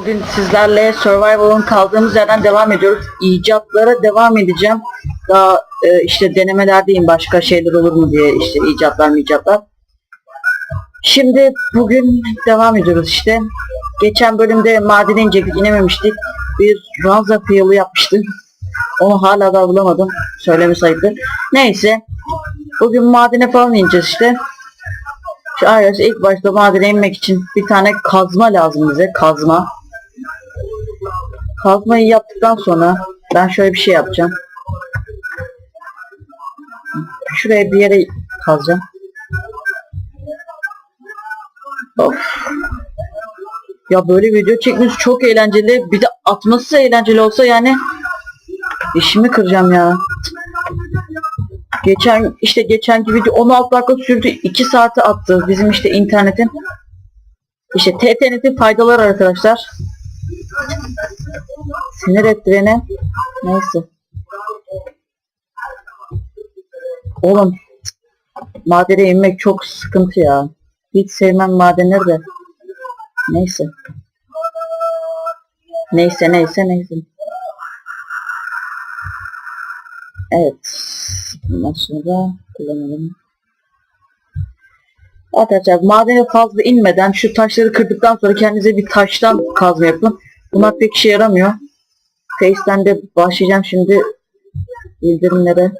bugün sizlerle Survival'ın kaldığımız yerden devam ediyoruz. İcatlara devam edeceğim. Daha e, işte denemelerdeyim başka şeyler olur mu diye işte icatlar mı icatlar. Şimdi bugün devam ediyoruz işte. Geçen bölümde madene inecektik inememiştik. Bir ranza fail'ı yapmıştım. Onu hala da bulamadım. Söylemi sayıdır. Neyse. Bugün madene falan ineceğiz işte. Şu ilk başta madene inmek için bir tane kazma lazım bize. Kazma. Kazmayı yaptıktan sonra ben şöyle bir şey yapacağım. Şuraya bir yere kazacağım. Of. Ya böyle video çekmesi çok eğlenceli. Bir de atması eğlenceli olsa yani işimi kıracağım ya. Geçen işte geçenki video 16 dakika sürdü. 2 saati attı bizim işte internetin. İşte TTNet'in faydaları arkadaşlar. Sinir etti beni. Neyse. Oğlum madene inmek çok sıkıntı ya. Hiç sevmem madenleri de. Neyse. Neyse neyse neyse. Evet. Bundan sonra kullanalım. Arkadaşlar madene fazla inmeden şu taşları kırdıktan sonra kendinize bir taştan kazma yapın. Bunlar pek işe yaramıyor. Face'ten de başlayacağım şimdi bildirimlere.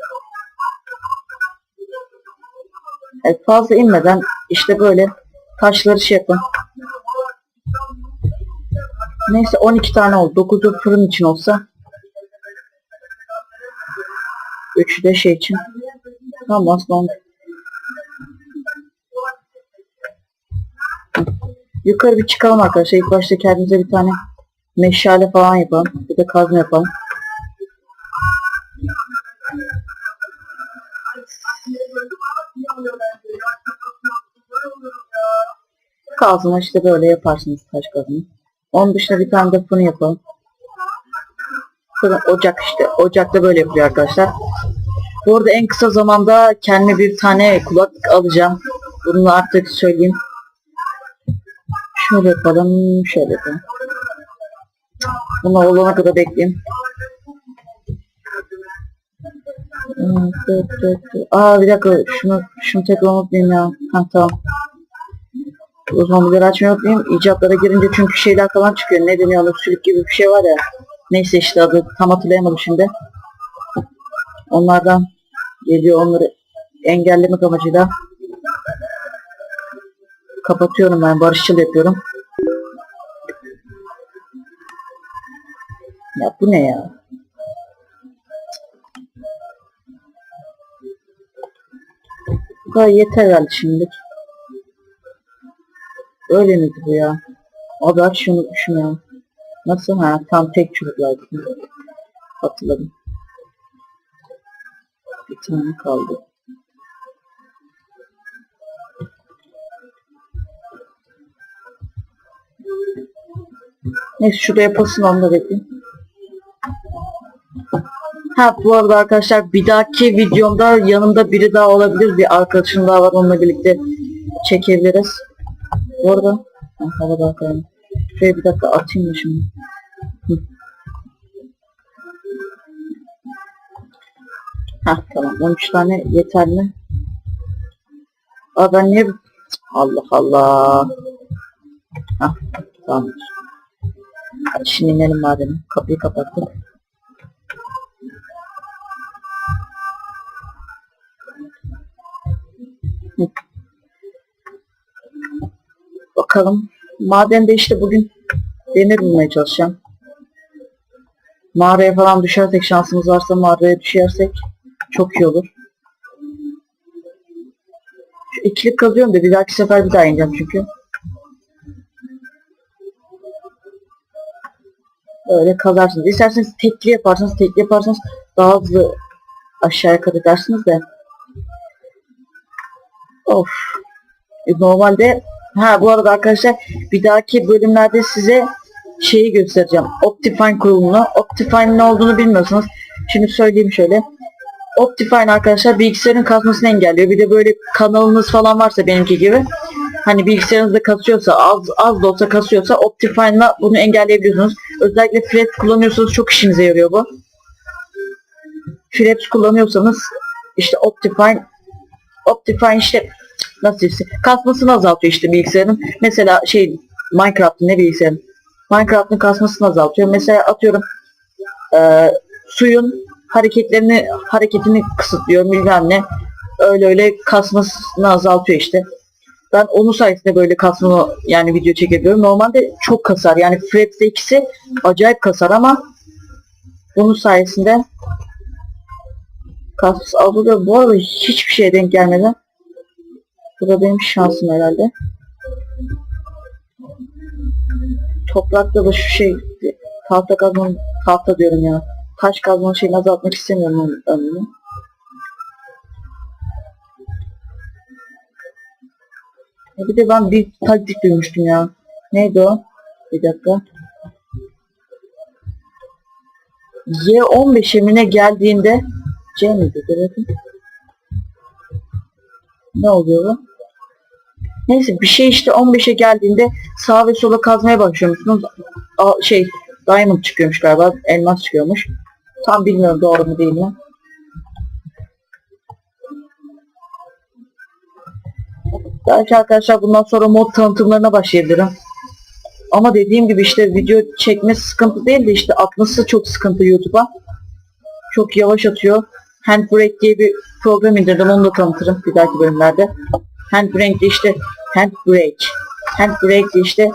Evet, fazla inmeden işte böyle taşları şey yapın. Neyse 12 tane oldu. 9'u fırın için olsa. 3'ü de şey için. Tamam aslında on- Yukarı bir çıkalım arkadaşlar. İlk başta kendimize bir tane meşale falan yapalım. Bir de kazma yapalım. Kazma işte böyle yaparsınız taş kazma. Onun dışında bir tane de fırın yapalım. Fırın, ocak işte. Ocakta böyle yapıyor arkadaşlar. Bu arada en kısa zamanda kendime bir tane kulaklık alacağım. Bunu artık söyleyeyim. Şöyle yapalım, şöyle yapalım. Bunu olana kadar tık. Aa bir dakika şunu şunu tekrar unutmayayım ya. Ha tamam. O zaman bunları açmayı unutmayayım. İcatlara girince çünkü şeyler falan çıkıyor. Ne deniyor onu sülük gibi bir şey var ya. Neyse işte adı tam hatırlayamadım şimdi. Onlardan geliyor onları engellemek amacıyla. Kapatıyorum ben barışçıl yapıyorum. Ya bu ne ya? Bu kadar yeter herhalde şimdilik. Öyle miydi bu ya? Abi aç şunu, şunu. Nasıl ha? Tam tek çubuklar. Hatırladım. Bir tane kaldı. Neyse şurada yapasın onu da bekleyeyim. Ha bu arada arkadaşlar bir dahaki videomda yanımda biri daha olabilir. Bir arkadaşım daha var onunla birlikte çekebiliriz. Bu arada ha, havada. Şuraya bir dakika atayım da şimdi. Hı. Ha tamam 13 tane yeterli. Aa ben niye Allah Allah. Ha tamam. Şimdi inelim madem. Kapıyı kapattık. Bakalım. Madende işte bugün demir bulmaya çalışacağım. Mağaraya falan düşersek şansımız varsa mağaraya düşersek çok iyi olur. Şu ikilik kazıyorum da bir dahaki sefer bir daha ineceğim çünkü. Öyle kazarsınız. İsterseniz tekli yaparsanız tekli yaparsanız daha hızlı aşağıya kat edersiniz de. Of. E, normalde ha bu arada arkadaşlar bir dahaki bölümlerde size şeyi göstereceğim. Optifine kurulumunu. Optifine ne olduğunu bilmiyorsanız şimdi söyleyeyim şöyle. Optifine arkadaşlar bilgisayarın kasmasını engelliyor. Bir de böyle kanalınız falan varsa benimki gibi. Hani bilgisayarınızda kasıyorsa az az da olsa kasıyorsa Optifine'la bunu engelleyebiliyorsunuz. Özellikle Fret kullanıyorsanız çok işinize yarıyor bu. Fret kullanıyorsanız işte Optifine Optifine işte nasıl diyeyim kasmasını azaltıyor işte bilgisayarın. Mesela şey Minecraft'ın ne bilgisayarın Minecraft'ın kasmasını azaltıyor. Mesela atıyorum eee, suyun hareketlerini hareketini kısıtlıyor bilmem ne. Öyle öyle kasmasını azaltıyor işte. Ben onun sayesinde böyle kasma yani video çekebiliyorum. Normalde çok kasar. Yani Fred'de ikisi acayip kasar ama bunun sayesinde kas alıyor. Bu arada hiçbir şeye denk gelmedi. Bu da benim şansım herhalde. Toprakta da şu şey tahta kazmanın tahta diyorum ya. Taş kazmanın şeyini azaltmak istemiyorum onun ömrünü. Bir de ben bir taktik duymuştum ya. Neydi o? Bir dakika. Y15 emine geldiğinde C miydi? Bakayım. Ne oluyor bu? Neyse bir şey işte 15'e geldiğinde sağ ve sola kazmaya başlıyormuşsunuz. Şey diamond çıkıyormuş galiba. Elmas çıkıyormuş. Tam bilmiyorum doğru mu değil mi? Belki arkadaşlar bundan sonra mod tanıtımlarına başlayabilirim. Ama dediğim gibi işte video çekmesi sıkıntı değil de işte atması çok sıkıntı YouTube'a. Çok yavaş atıyor. Handbrake diye bir program indirdim onu da tanıtırım bir dahaki bölümlerde. Handbrake işte Handbrake. Handbrake işte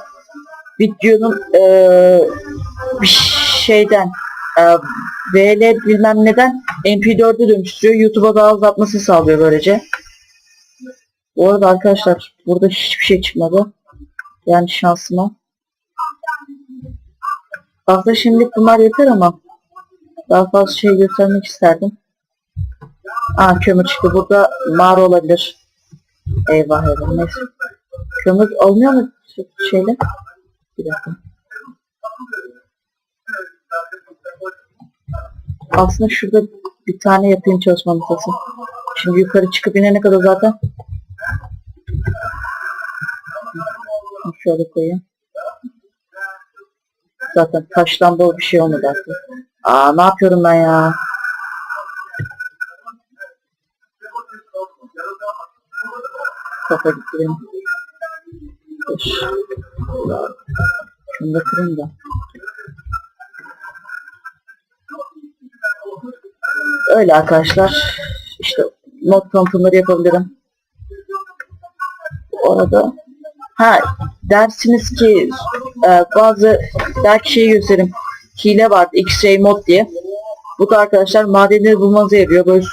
videonun eee, bir şeyden VL bilmem neden MP4'e dönüştürüyor. YouTube'a daha uzatmasını sağlıyor böylece. Bu arada arkadaşlar burada hiçbir şey çıkmadı. Yani şansıma. Aslında şimdilik bunlar yeter ama daha fazla şey göstermek isterdim. Aa kömür çıktı. Burada mağara olabilir. Eyvah eyvah neyse. Kömür alınıyor mu şeyle? Bir dakika. Aslında şurada bir tane yapayım çalışma masası. Şimdi yukarı çıkıp inene kadar zaten Şöyle koyayım. Zaten taştan bol bir şey olmadı artık. Aa ne yapıyorum ben ya? Kafa gitti benim. Dur. Şunu da kırayım da. Öyle arkadaşlar. İşte not tanıtımları yapabilirim. Bu arada ha dersiniz ki e, bazı belki şeyi göstereyim. Hile vardı X-Ray mod diye. Bu da arkadaşlar madenleri bulmanıza yarıyor. Böyle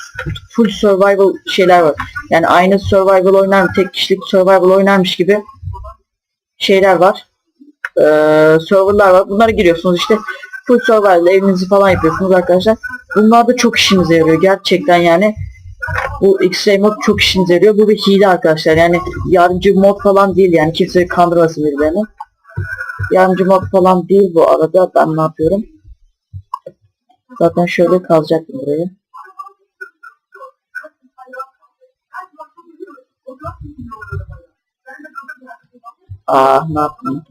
full survival şeyler var. Yani aynı survival oynar tek kişilik survival oynarmış gibi şeyler var. Ee, serverlar var. Bunlara giriyorsunuz işte full survival evinizi falan yapıyorsunuz arkadaşlar. Bunlar da çok işinize yarıyor. Gerçekten yani bu X-Ray mod çok işinize yarıyor. Bu bir hile arkadaşlar. Yani yardımcı mod falan değil yani. Kimse kandırmasın birilerini. Yardımcı mod falan değil bu arada. Ben ne yapıyorum? Zaten şöyle kalacaktım buraya. Aa ne yaptım?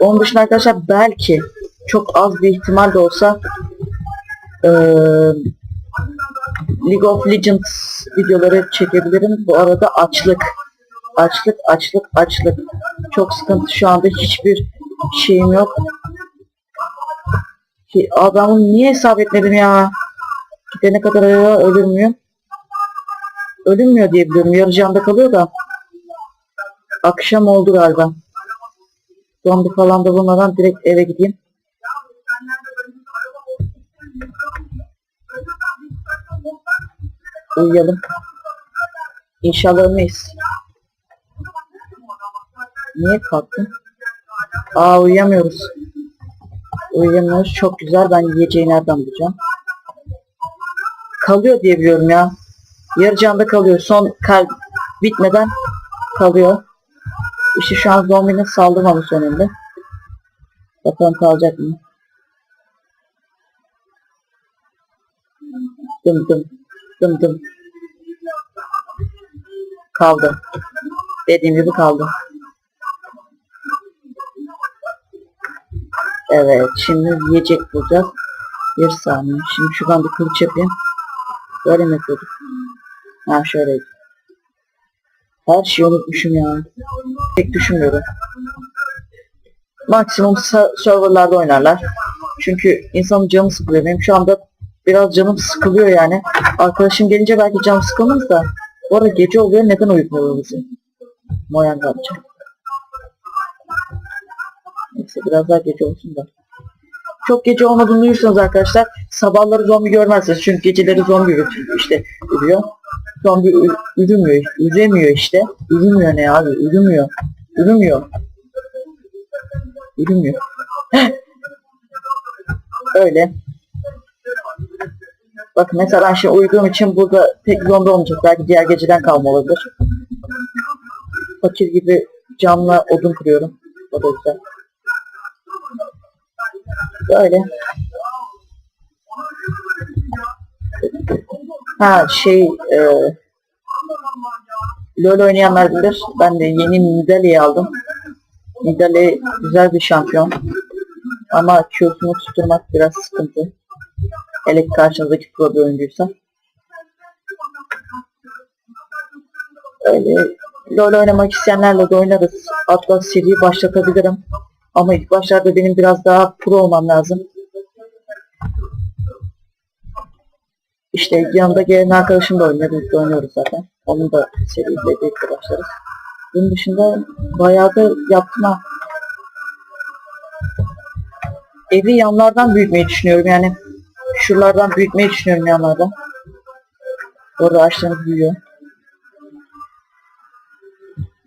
Onun dışında arkadaşlar belki çok az bir ihtimal de olsa eee League of Legends videoları çekebilirim. Bu arada açlık. Açlık, açlık, açlık. Çok sıkıntı şu anda hiçbir şeyim yok. Ki adamı niye hesap etmedim ya? Gidene kadar ya ölür müyüm? Ölünmüyor diye biliyorum. Yarı canda kalıyor da. Akşam oldu galiba. Zombi falan da bulmadan direkt eve gideyim. Uyuyalım. İnşallah ölmeyiz. Niye kalktın? Aa uyuyamıyoruz. Uyuyamıyoruz. Çok güzel. Ben yiyeceği nereden bulacağım? Kalıyor diye biliyorum ya. Yarı canda kalıyor. Son kalp bitmeden kalıyor. İşte şu an zombinin saldırmamış sonunda. Bakalım kalacak mı? Dım dım. Dım dım. kaldı. Dediğim gibi kaldı. Evet şimdi yiyecek bulacağız. Bir saniye. Şimdi şuradan bir kılıç yapayım. Böyle mi yapıyorduk? Ha şöyleydi. Her şeyi unutmuşum ya. Pek düşünmüyorum. Maksimum serverlarda oynarlar. Çünkü insanın canı sıkılıyor. Benim şu anda biraz canım sıkılıyor yani. Arkadaşım gelince belki canım sıkılmaz da. Bu arada gece oluyor neden uyutmuyor bizi? Moyan yapacağım. Neyse biraz daha gece olsun da. Çok gece olmadığını duyursanız arkadaşlar sabahları zombi görmezsiniz. Çünkü geceleri zombi işte ürüyor. Zombi ürümüyor, üremiyor işte. Ürümüyor ne abi? Ürümüyor. Ürümüyor. Ürümüyor. Öyle. Bak mesela ben şimdi uyuduğum için burada tek zombi olmayacak. Belki diğer geceden kalma olabilir. Fakir gibi camla odun kırıyorum. O da güzel. Böyle. Ha şey e, LoL oynayanlar bilir. Ben de yeni Nidalee'yi aldım. Nidalee güzel bir şampiyon. Ama Q'sunu tutturmak biraz sıkıntı. Hele ki karşınızdaki pro bir oyuncuysa. Öyle LoL oynamak isteyenlerle de oynarız. Hatta seriyi başlatabilirim. Ama ilk başlarda benim biraz daha pro olmam lazım. İşte yanında gelen arkadaşım da oynuyor. Biz de oynuyoruz zaten. Onun da seriyle birlikte başlarız. Bunun dışında bayağı da yaptım ha. Evi yanlardan büyütmeyi düşünüyorum yani. Şuralardan büyütmeyi düşünüyorum yanlardan. Orada ağaçlarımız büyüyor.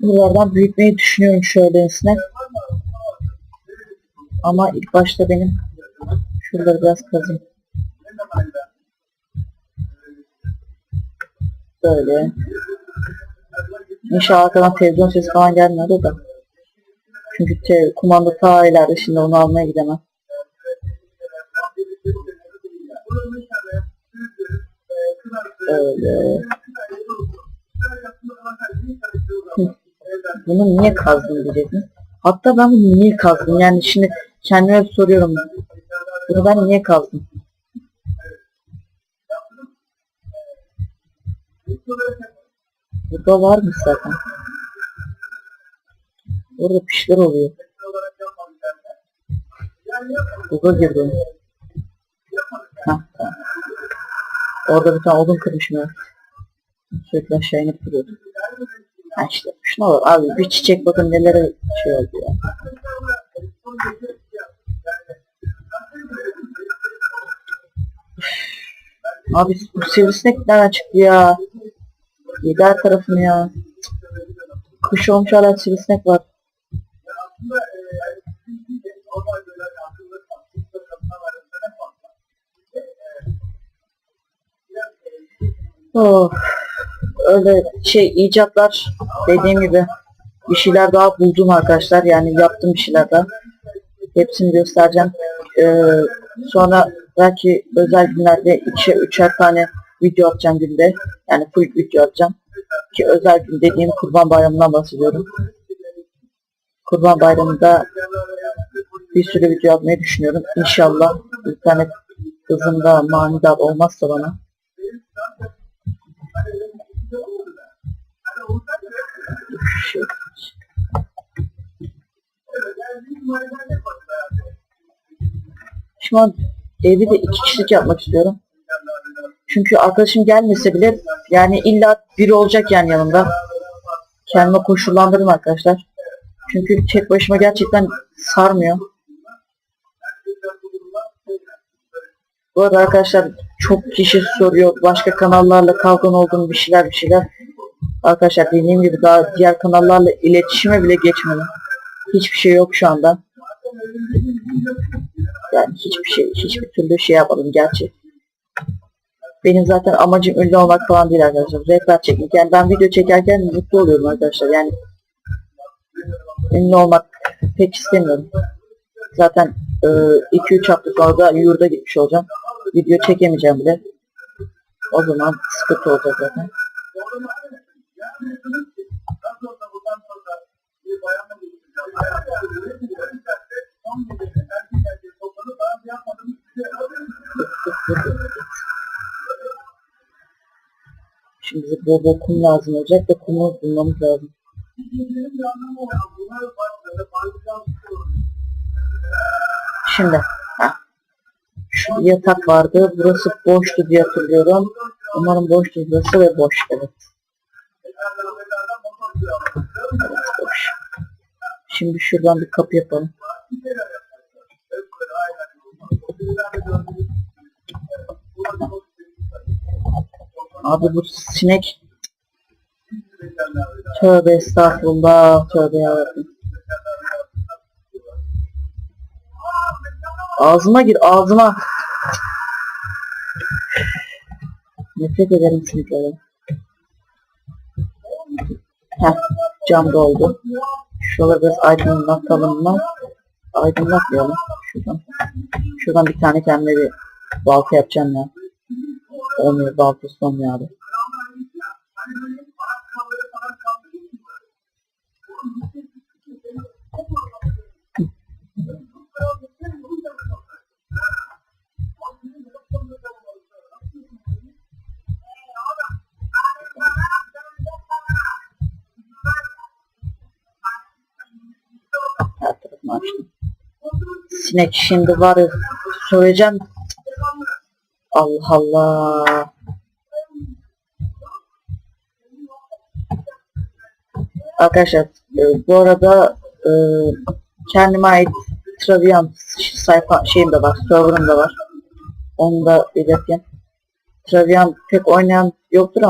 Buralardan büyütmeyi düşünüyorum şöylesine. Ama ilk başta benim şuraları biraz kazayım. Böyle. İnşallah arkadan televizyon sesi falan gelmiyordu da. Çünkü te kumanda ta ileride şimdi onu almaya gidemem. Öyle. Bunu niye kazdın diyeceksin. Hatta ben bunu niye kazdım yani şimdi kendime soruyorum. Bunu ben niye kazdım? Burada varmış zaten. Orada pişler oluyor. Buga girdi oyun. Hah, tamam. Orada bir tane odun kırmışım ya. Sürekli aşağı inip duruyordu. Ha işte şuna bak abi bir çiçek bakın nelere şey oldu ya. Abi bu sivrisinek nereden çıktı ya? Yedi her tarafını ya. Kuş olmuş hala sivrisinek var. Oh. Öyle şey icatlar dediğim gibi bir şeyler daha buldum arkadaşlar. Yani yaptım bir şeyler daha. Hepsini göstereceğim. Ee, sonra belki özel günlerde ikişer üçer tane video atacağım günde. Yani full video atacağım. Ki özel gün dediğim kurban bayramından bahsediyorum. Kurban bayramında bir sürü video atmayı düşünüyorum. İnşallah internet hızında manidar olmazsa bana. Şu an evi de iki kişilik yapmak istiyorum. Çünkü arkadaşım gelmese bile yani illa biri olacak yani yanımda. Kendime koşullandırdım arkadaşlar. Çünkü tek başıma gerçekten sarmıyor. Bu arada arkadaşlar çok kişi soruyor başka kanallarla kavgan olduğunu bir şeyler bir şeyler. Arkadaşlar dediğim gibi daha diğer kanallarla iletişime bile geçmedim. Hiçbir şey yok şu anda. Yani hiçbir şey, hiçbir türlü şey yapmadım gerçi. Benim zaten amacım ünlü olmak falan değil arkadaşlar. Rehber çekmek. Yani ben video çekerken mutlu oluyorum arkadaşlar. Yani ünlü olmak pek istemiyorum. Zaten 2-3 hafta sonra da yurda gitmiş olacağım. Video çekemeyeceğim bile. O zaman sıkıntı olacak zaten anlıyorsunuz ki daha bir bayanla buluşacağız. Bayan yani bir son gecede erkek erkeğe toplanıp bayan yapmadığımız. Şimdi bize burada kum lazım olacak da kumu bulmamız lazım. Şimdi şu yatak vardı. Burası boştu diye hatırlıyorum. Umarım boştu burası ve boş evet. Şimdi şuradan bir kapı yapalım. Abi bu sinek Tövbe estağfurullah. Tövbe yarabbim. Ağzıma gir ağzıma. Nefret ederim sineklerden. Heh, cam doldu. Şuraları biraz aydınlatalım mı? Aydınlatmayalım. Şuradan. Şuradan bir tane kendime bir balta yapacağım ya. Olmuyor baltası olmuyor abi. Sinek şimdi var ya söyleyeceğim. Allah Allah. Arkadaşlar e, bu arada e, kendime ait Travian sayfa şeyim de var, server'ım da var. Onu da belirteyim. Travian pek oynayan yoktur